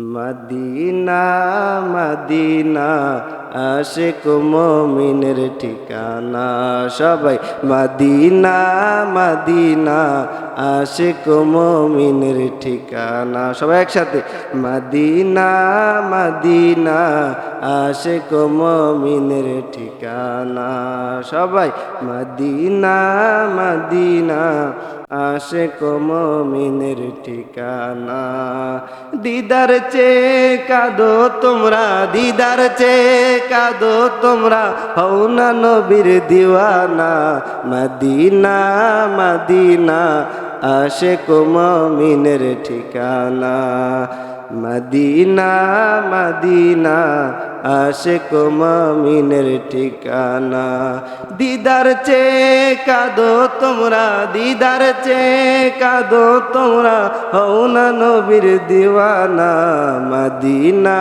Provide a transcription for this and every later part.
Medina Medina, আশেক মমিনের ঠিকানা। সবাই মদিনা মদিনা, আশেক মমিনের ঠিকানা। সবাই একসাথে, মদিনা মদিনা আশেক মমিনের ঠিকানা। সবাই মদিনা মদিনা, আশেক মমিনের ঠিকানা। দিদার চে কাদো তোমরা, দিদার চে কাদো তোমরা, হও না নবীর দিওয়ানা। মদিনা মদিনা, আশেক মমিনের ঠিকানা। মদিনা মদিনা, আশেক মমিনের ঠিকানা। দিদার চে কাদো তোমরা, দিদার চে কাদো তোমরা, হও না নবীর দিওয়ানা। মদিনা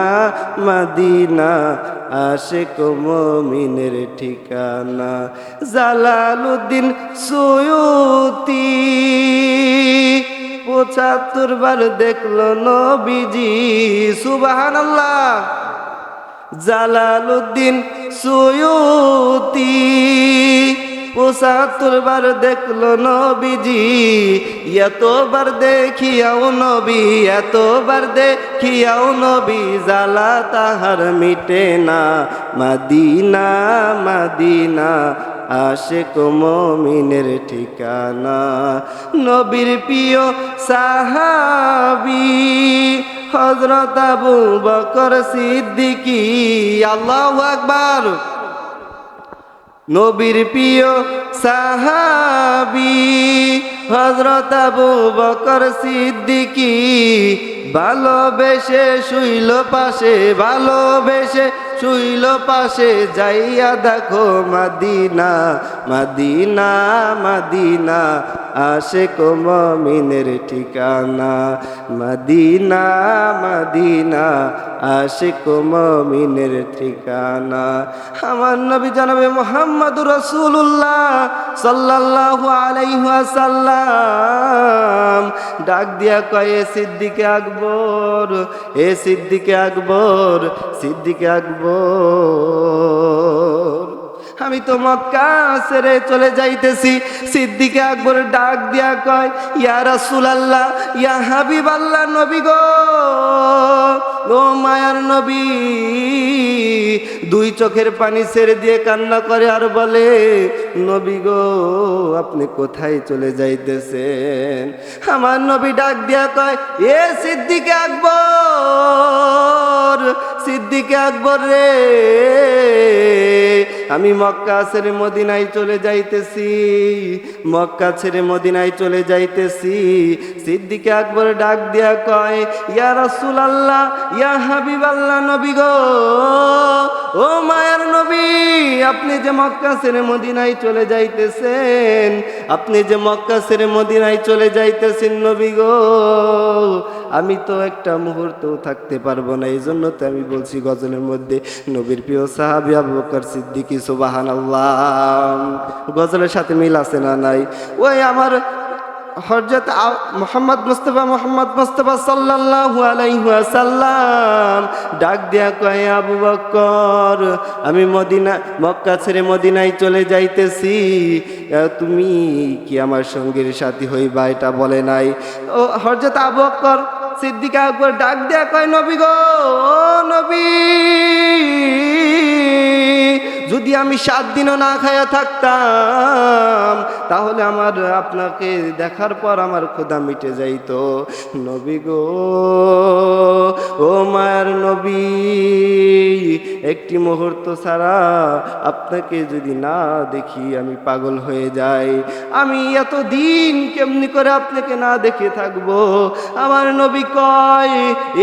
মদিনা, আশেক মমিনের ঠিকানা। জালালুদ্দিন সৈয়তি পঁচাত্তর বার দেখল নবীজি সুবাহান আল্লাহ জালালুদ্দিন সৈয়তি পঁচাত্তর বার দেখল নবীজি, এতবার দেখিয়াও নবী, এতবার দেখিয়াও নবী জালা তাহার মিটে না। মাদিনা মাদিনা আশেক মমিনের ঠিকানা। নবীর প্রিয় সাহাবি হজরত আবু বকর সিদ্দিকি, আল্লাহু আকবার। নবীর প্রিয় সাহাবি হজরত আবু বকর সিদ্দিকি, ভালোবেসে শুইল পাশে, ভালোবেসে শুইল পাশে যাইয়া দেখো মাদিনা মাদিনা মাদিনা আসে মমিনের ঠিকানা। মাদিনা মাদিনা আসে মমিনের ঠিকানা। আমার নবী জানাবে মোহাম্মদ রসুল্লাহ সাল্লাল্লাহু আলাইহি ওয়াসাল্লাম। ডাক দিয়া কয়ে সিদ্দিকে আকবর, এ সিদ্দিকে আকবর সিদ্দিকে আকবর। আমি তো মক্কা সেরে চলে যাইতেছি। সিদ্দিকে আকবর ডাক দিয়া কয়, ইয়া রাসূল আল্লাহ ইয়া হাবিব আল্লাহ নবী গো। ও মায়ার নবী, দুই চোখের পানি ছেড়ে দিয়ে কান্না করে আর বলে, নবী গো, আপনি কোথায় চলে যাইতেছেন? আমার নবী ডাক দিয়া কয়, এ সিদ্দিকে আকবর সিদ্দিকে আকবর রে। আমি মক্কা ছেড়ে মদিনায় চলে যাইতেছি। মক্কা ছেড়ে মদিনায় চলে যাইতেছি। সিদ্দিকে আকবর ডাক দিয়া কয়, ইয়া রাসূল আল্লাহ ইয়া হাবিব আল্লাহ নবী গো। ও মায়ার নবী, আপনি যে মক্কা ছেড়ে মদিনায় চলে যাইতেছেন, আপনি যে মক্কা ছেড়ে মদিনায় চলে যাইতেছেন নবী গো। আমি তো একটা মুহূর্তও থাকতে পারব না এই জন্য তো আমি বলছি গজলের মধ্যে, নবীর প্রিয় সাহাবি আবু বকর সিদ্দিকী সুবাহান গজলের সাথে মিল আছে না নাই? ওই আমার হরজত মোহাম্মদ মুস্তফা মোহাম্মদ মুস্তফা সাল্লাল্লাহু আলাইহি ওয়াসাল্লাম ডাক দেয়া কয়, আবু বকর, আমি মদিনা, মক্কা ছেড়ে মদিনায় চলে যাইতেছি। তুমি কি আমার সঙ্গীর সাথী হইবা? এটা বলে নাই। ও হরজত আবু বকর সিদ্দিক আকবর ডাক দেয়া কয়, নবী গো নবী, যদি আমি সাত দিনও না খায়া থাকতাম তাহলে আমার, আপনাকে দেখার পর আমার ক্ষুধা মিটে যাইতো। নবী গো, ও মায়ের নবী, একটি মুহূর্ত ছাড়া আপনাকে যদি না দেখি আমি পাগল হয়ে যাই। আমি এত দিন কেমনি করে আপনাকে না দেখে থাকব? আমার নবী কয়,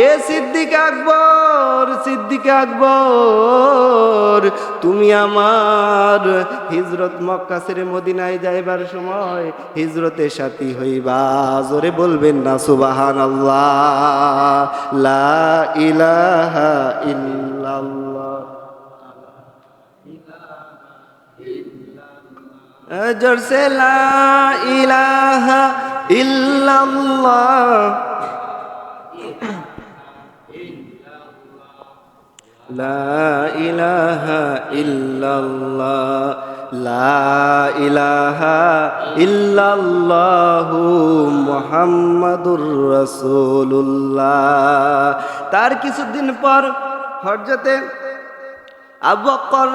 এ সিদ্দিক আকবর সিদ্দিক আকবর, তুমি আমার হিজরত মক্কা ছেড়ে মদিনায় যাইবার যাওয়ার সময় হিজরতে সাথী হইবা। জোরে বলবেন না সুবাহান আল্লাহ লা ইলাহা জোরসে লা ইলাহা লা ইলাহা ইল্লাল্লাহ। লা ইলাহা ইল্লাল্লাহু মুহাম্মাদুর রাসূলুল্লাহ। তার কিছুদিন পর হজরতে আবু বকর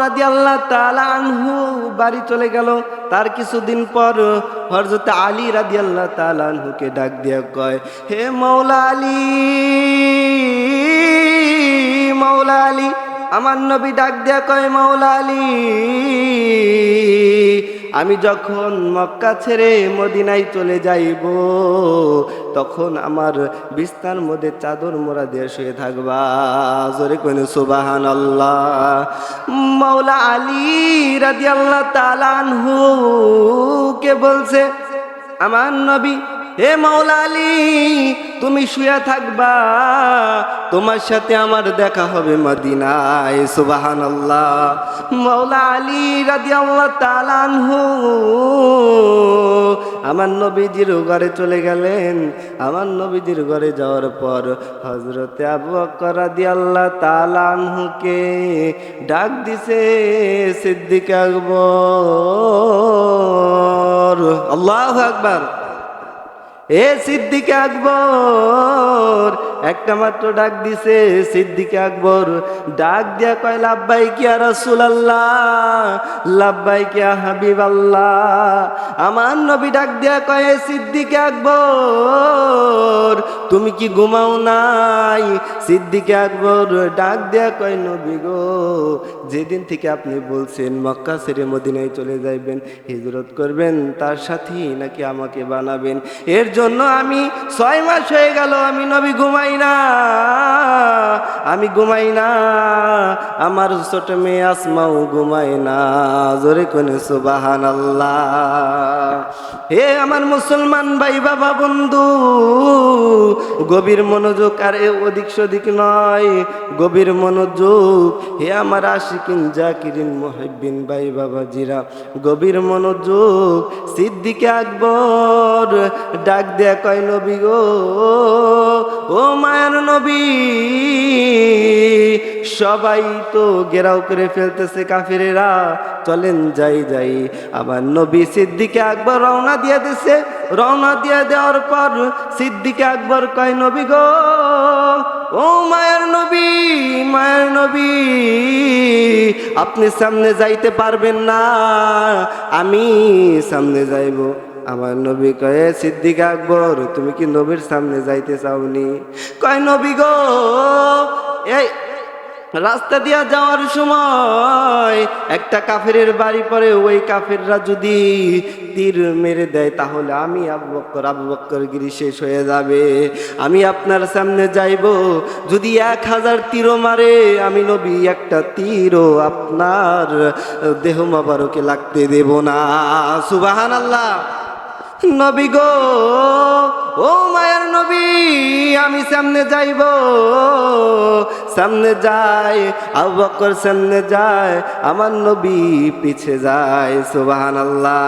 বাড়ি চলে গেল। তার কিছুদিন পর হযরত আলী রাদিয়াল্লাহু তাআলা আনহুকে ডাক দিয়া কয়, হে মাওলা আলী মাওলা আলী আমার নবী ডাক দিয়া কয়, মাওলা আলী, আমি যখন মক্কা ছেড়ে মদিনায় চলে যাইব, তখন আমার বিস্তার মধ্যে চাদর মোড়া দিয়ে শুয়ে থাকবা। জোরে কোন সুবাহান আল্লাহ মাওলা আলী রাজি আল্লাহ তালানহু কে বলছে, আমার নবী হে মাওলা আলী তুমি শুয়ে থাকবা। তোমার সাথে আমার দেখা হবে মদিনায় সুবাহান আল্লাহ মাওলা আলী রাজি আল্লাহ তালানহু আমার নবীজির ঘরে চলে গেলেন। আমার নবীজির ঘরে যাওয়ার পর হজরতে আবু রাদি আল্লাহ তালানহুকে ডাক দিছে, সিদ্দিক আকবর। আল্লাহ আকবার। এ সিদ্দিকে আকবর, একটা মাত্র ডাক দিছে, সিদ্দিকে আকবর। ডাক দিয়া কয়, লাভবাই কিয়া রসুল আল্লাহ লাভবাই কিয়া হাবিব আল্লাহ আমার নবী ডাক দিয়া কয়, "এ সিদ্দিকে আকবর, তুমি কি ঘুমাও নাই? সিদ্দিকে আকবর ডাক দিয়া কয়, নবী গো, যেদিন থেকে আপনি বলছেন মক্কা ছেড়ে মদিনায় চলে যাইবেন, হিজরত করবেন, তার সাথেই নাকি আমাকে বানাবেন। এর জন্য আমি ছয় মাস হয়ে গেল, আমি নবী ঘুমাই না। আমি ঘুমাই না। আমার ছোট মেয়ে আসমাও ঘুমাই না। জোরে কোনে সুবাহান আল্লাহ হে আমার মুসলমান ভাই বাবা, বন্ধু, গভীর মনোযোগ আর এ অধিক সদিক নয়। গভীর মনোযোগ। হে আমার আশিকিন জাকিরিন মহিবিন ভাই বাবা জিরা গভীর মনোযোগ। সিদ্দিকে আকবর, ডাক দেয়া কয়, নবী গো, ও মায়ার নবী, সবাই তো গেরাও করে ফেলতেছে কাফিরেরা, চলেন যাই যাই। আমার নবী সিদ্দিকে আকবর রওনা দিয়ে দিছে। রওনা দিয়ে দেওয়ার পর সিদ্দিকে আকবর কয়, নবী গো, ও মায়ের নবী মায়ের নবী, আপনি সামনে যাইতে পারবেন না, আমি সামনে যাইব। আমার নবী কয়ে, সিদ্দিক আকবর, তুমি কি নবীর সামনে যাইতে চাওনি? কয়, নবী গো, এই রাস্তা দিয়া যাওয়ার সময় একটা কাফেরের বাড়ি পরে ওই কাফেররা যদি তীর মেরে দেয়, তাহলে আমি আবু বক্কর আবু বক্কর গিরি শেষ হয়ে যাবে। আমি আপনার সামনে যাইব, যদি এক হাজার তীরও মারে, আমি নবী একটা তীরও আপনার দেহ মাবারকে লাগতে দেব না। সুবাহান আল্লাহ নবী গো, ও মায়ের নবী, আমি সামনে যাইব। সামনে যায় আবু বকর সামনে যায়, আমার নবী পিছে যায় সুবাহান আল্লাহ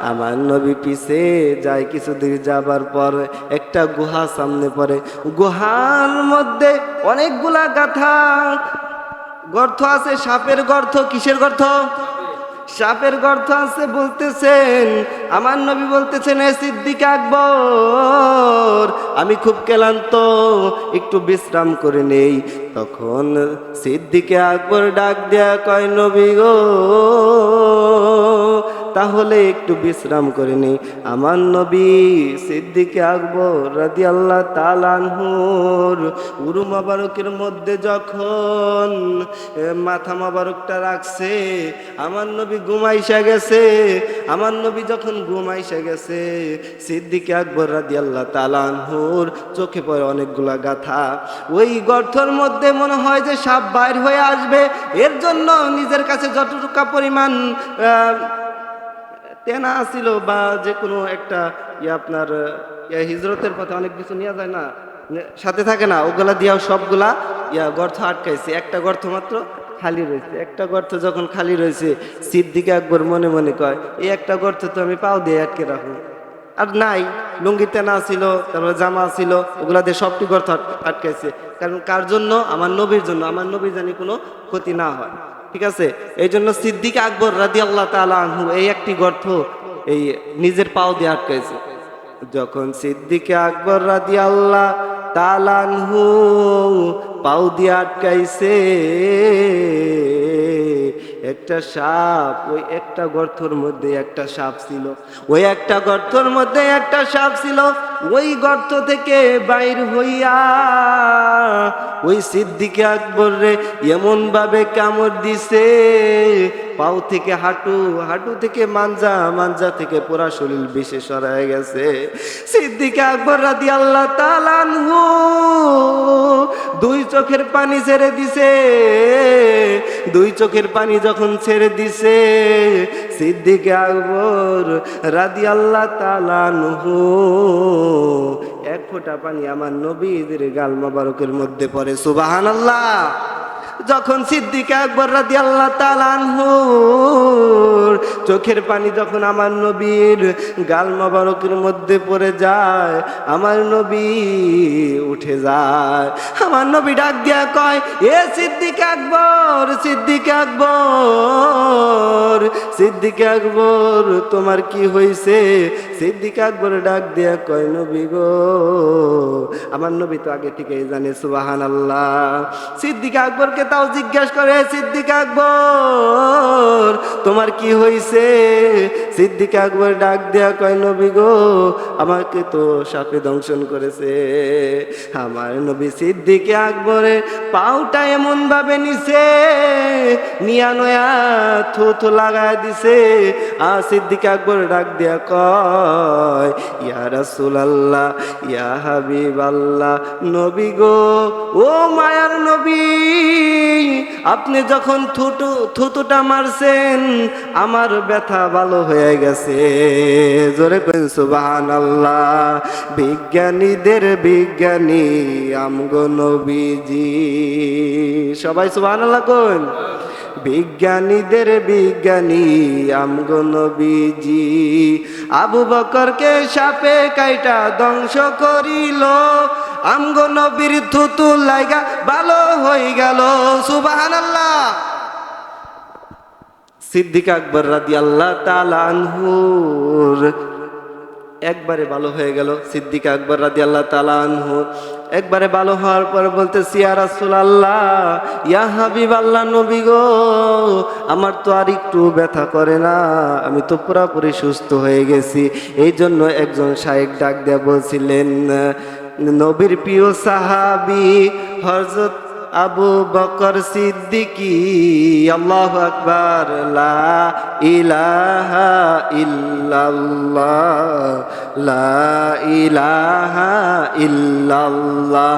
আমার নবী পিছে যায় কিছু দূর যাবার পর, একটা গুহা সামনে পড়ে। গুহার মধ্যে অনেকগুলা গাথা। গর্ত আছে, সাপের গর্ত, কিসের গর্ত? সাপের গর্থ আছে বলতেছেন। আমার নবী বলতেছেন, এ সিদ্দিক আকবর, আমি খুব ক্লান্ত, একটু বিশ্রাম করে নেই। তখন সিদ্দিকে আকবর ডাক দেয়া কয়, নবী গো তাহলে একটু বিশ্রাম করে নেই আমার নবী সিদ্দিকে আকবর রাদি আল্লাহ তালানহুর উরু মাবারকের মধ্যে যখন মাথা মাবারকটা রাখছে, আমার নবী ঘুমাইসা গেছে। আমার নবী যখন ঘুমাইসা গেছে, সিদ্দিকে আকবর রাদি আল্লাহ তালানহুর চোখে পড়ে অনেকগুলা গাথা। ওই গর্থর মধ্যে মনে হয় যে সাপ বাইর হয়ে আসবে। এর জন্য নিজের কাছে যতটুকা পরিমাণ তেনা ছিল বা যে কোনো একটা ইয়ে আপনার, ইয়া হিজরতের পথে অনেক কিছু নেওয়া যায় না সাথে থাকে না, ওগুলা দিয়াও সবগুলা, ইয়া গর্ত আটকাইছে। একটা গর্ত মাত্র খালি রয়েছে। একটা গর্ত যখন খালি রয়েছে, সিদ্দিকে একবার মনে মনে কয়, এই একটা গর্ত তো আমি পাও দিয়ে আটকে রাখব। আর নাই লুঙ্গিতে না ছিল, তারপরে জামা ছিল, ওগুলা দিয়ে সবটি গর্ত আটকাইছে। কারণ কার জন্য? আমার নবীর জন্য। আমার নবী জানি কোনো ক্ষতি না হয়। ঠিক আছে? এই জন্য সিদ্দিক আকবর রাজি আল্লাহ তালা এই একটি গর্থ এই নিজের পাও দিয়ে আটকাইছে। যখন সিদ্দিকে আকবর রাদি আল্লাহ তালানহু পাও দিয়ে আটকাইছে। একটা সাপ, ওই একটা গর্তর মধ্যে একটা সাপ ছিল। ওই একটা গর্তর মধ্যে একটা সাপ ছিল। ওই গর্ত থেকে বাইর হইয়া ওই সিদ্দিকে আকবর রে এমন ভাবে কামড় দিছে, পাও থেকে হাঁটু হাঁটু থেকে মাঞ্জা মাঞ্জা থেকে পুরা শরীর বেশি সরায় গেছে। সিদ্দিকে আকবর রাদি আল্লাহ তালানহু দুই চোখের পানি ছেড়ে দিছে। দুই চোখের পানি যখন ছেড়ে দিছে, সিদ্দিক আকবর রাদি আল্লাহ তালানহু এক ফোঁটা পানি আমার নবীদের গাল মোবারকের মধ্যে পড়ে। সুবাহান আল্লাহ যখন সিদ্দিক আকবর রাদি আল্লাহ তালানহুর চোখের পানি যখন আমার নবীর গাল মোবারকের মধ্যে পড়ে যায়, আমার নবী উঠে যায়। আমার নবী ডাক দিয়া কয়, এ সিদ্দিক আকবর সিদ্দিক আকবর সিদ্দিক আকবর, তোমার কি হয়েছে সিদ্দিক আকবর ডাক দিয়া কয়, নবী গো, আমার নবী তো আগে থেকেই জানে সুবাহান আল্লাহ সিদ্দিক আকবরকে তাও জিজ্ঞাসা করে সিদ্দিক আকবর তোমার কি হয়েছে সিদ্দিক আকবর ডাক দেয়া কয়, নবী গো, আমাকে তো সাপে দংশন করেছে। আমার নবী সিদ্দিকে আকবরে পাউটা এমন ভাবে নিছে, নিয়া নয়া থু থু লাগায় দিছে। আ সিদ্দিক আকবর ডাক দেয়া কয়, ইয়া রাসূল আল্লাহ ইয়া হাবিব আল্লাহ নবী গো, ও মায়ার নবী, আপনি যখন থুটু থুতুটা মারছেন আমার ব্যথা ভালো হয়ে গেছে। জোরে কইন, সুবহানাল্লাহ। বিজ্ঞানীদের বিজ্ঞানী, আমগো নবীজি। সবাই সুবহানাল্লাহ কোন বিজ্ঞানীদের বিজ্ঞানী, আমগো নবীজি। আবু বকরকে সাপে কাইটা ধ্বংস করিল। আমগো নবীর থুতু লাইগা ভালো হয়ে গেল। সুবহানাল্লাহ। সিদ্দিক আকবর রাদি আল্লাহ তালানহুর একবারে ভালো হয়ে গেল সিদ্দিক আকবর রাদি আল্লাহ তালানহু একবারে ভালো হওয়ার পর বলতে সিয়া রাসুল আল্লাহ ইয়া হাবিব আল্লাহ নবী গো, আমার তো আর একটু ব্যথা করে না, আমি তো পুরাপুরি সুস্থ হয়ে গেছি। এই জন্য একজন শায়েক ডাক দেয়া বলছিলেন, নবীর প্রিয় সাহাবি হজরত আবু বকর সিদ্দিকি আল্লাহ আকবার লা ইলাহা ইল্লাল্লাহ লা ইলাহা ইল্লাল্লাহ।